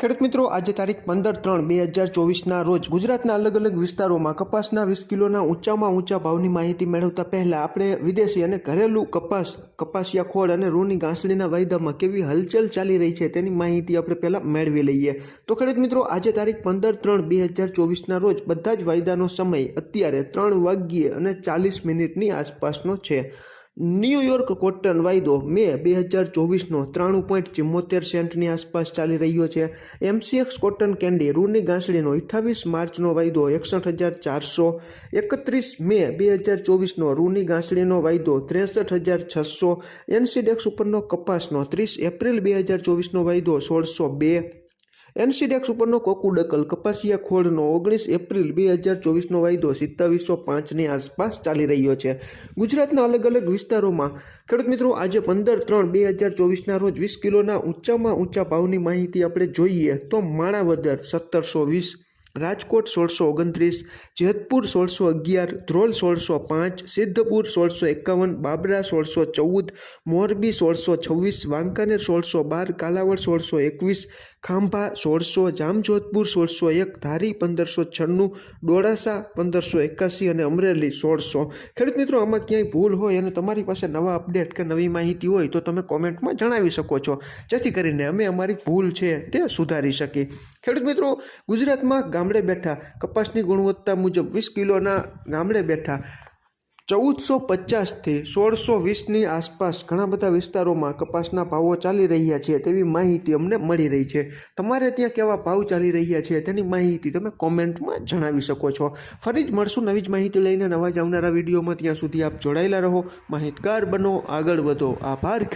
ખેડૂત મિત્રો, આજે તારીખ પંદર ત્રણ બે હજાર ચોવીસના રોજ ગુજરાતના અલગ અલગ વિસ્તારોમાં કપાસના વીસ કિલોના ઊંચામાં ઊંચા ભાવની માહિતી મેળવતા પહેલાં આપણે વિદેશી અને ઘરેલું કપાસ, કપાસિયા ખોળ અને રૂની ઘાસડીના વાયદામાં કેવી હલચલ ચાલી રહી છે તેની માહિતી આપણે પહેલાં મેળવી લઈએ. તો ખેડૂત મિત્રો, આજે તારીખ પંદર ત્રણ બે હજાર ચોવીસના રોજ બધા જ વાયદાનો સમય અત્યારે ત્રણ વાગ્યે અને ચાલીસ મિનિટની આસપાસનો છે. ન્યૂયોર્ક કોટન વાયદો મે બે હજાર ચોવીસનો ત્રાણું પોઈન્ટ ચિમ્મોતેર સેન્ટની આસપાસ ચાલી રહ્યો છે. એમસીએક્સ કોટન કેન્ડી રૂની ગાંસડીનો અઠ્ઠાવીસ માર્ચનો વાયદો એકસઠ હજાર ચારસો, એકત્રીસ મે બે હજાર ચોવીસનો રૂની ગાંસડીનો વાયદો ત્રેસઠ હજાર છસો, એનસીડેક્સ ઉપરનો કપાસનો ત્રીસ એપ્રિલ બે હજાર ચોવીસનો વાયદો સોળસો બે. એનસીડેક્સ ઉપરનો કોકુડકલ કપાસિયા ખોળનો ઓગણીસ એપ્રિલ બે હજાર ચોવીસનો વાયદો સિત્તાવીસો પાંચની આસપાસ ચાલી રહ્યો છે. ગુજરાતના અલગ અલગ વિસ્તારોમાં ખેડૂત મિત્રો આજે પંદર ત્રણ બે હજાર ચોવીસના રોજ વીસ કિલોના ઊંચામાં ઊંચા ભાવની માહિતી આપણે જોઈએ તો માણાવદર સત્તરસો વીસ રાજકોટ સોળસો ઓગણત્રીસ, જેતપુર સોળસો અગિયાર, ધ્રોલ સોળસો પાંચ, સિદ્ધપુર સોળસો એકાવન, બાબરા સોળસો ચૌદ, મોરબી સોળસો છવ્વીસ, વાંકાનેર સોળસો બાર, કાલાવડ સોળસો એકવીસ, ખાંભા સોળસો, જામજોધપુર સોળસો એક, ધારી પંદરસો છન્નું, ડોળાસા પંદરસો એકાસી અને અમરેલી સોળસો. ખેડૂત મિત્રો, આમાં ક્યાંય ભૂલ હોય અને તમારી પાસે નવા અપડેટ કે નવી માહિતી હોય તો તમે કોમેન્ટમાં જણાવી શકો છો. જેથી કરીને અમે અમારી ભૂલ છે તે સુધારી શકીએ. ખેડૂત મિત્રો, ગુજરાતમાં ગામડે બેઠા કપાસની ગુણવત્તા મુજબ વીસ કિલોના ગામડે બેઠા ચૌદસો પચાસથી સોળસો વીસની આસપાસ ઘણા બધા વિસ્તારોમાં કપાસના ભાવો ચાલી રહ્યા છે તેવી માહિતી અમને મળી રહી છે. તમારે ત્યાં કેવા ભાવ ચાલી રહ્યા છે તેની માહિતી તમે કોમેન્ટમાં જણાવી શકો છો. ફરી જ મળશું નવી જ માહિતી લઈને નવા જ આવનારા વિડીયોમાં. ત્યાં સુધી આપ જોડાયેલા રહો. માહિતગાર બનો, આગળ વધો. આભાર